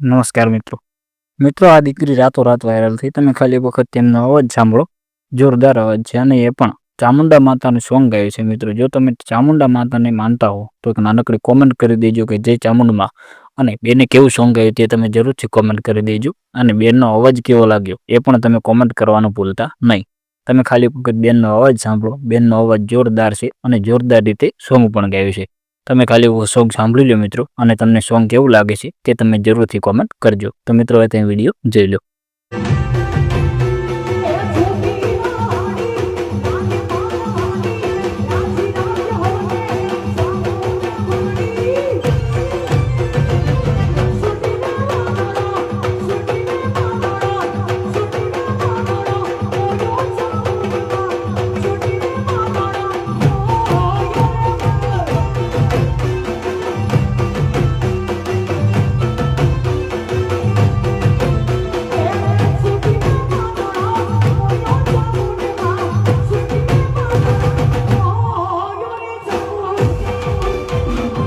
નમસ્કાર મિત્રો. મિત્રો, આ દીકરી રાતોરાત વાયરલ થઈ. તમે ખાલી વખત તેમનો અવાજ સાંભળો. જોરદાર અવાજ છે અને એ પણ ચામુંડા માતાનું સોંગ ગાયું છે મિત્રો. જો તમે ચામુંડા માતાને માનતા હો, તો એક નાનકડી કોમેન્ટ કરી દેજો કે જય ચામુંડમાં. અને બેને કેવું સોંગ ગાયું તે તમે જરૂરથી કોમેન્ટ કરી દેજો. અને બેનનો અવાજ કેવો લાગ્યો એ પણ તમે કોમેન્ટ કરવાનું ભૂલતા નહીં. તમે ખાલી વખત બેનનો અવાજ સાંભળો. બેનનો અવાજ જોરદાર છે અને જોરદાર રીતે સોંગ પણ ગાયું છે. તમે ખાલી સોંગ સાંભળી લો મિત્રો, અને તમને સોંગ કેવું લાગે છે તે તમે જરૂરથી કોમેન્ટ કરજો. તો મિત્રો હવે તમે વીડિયો જોઈ લો.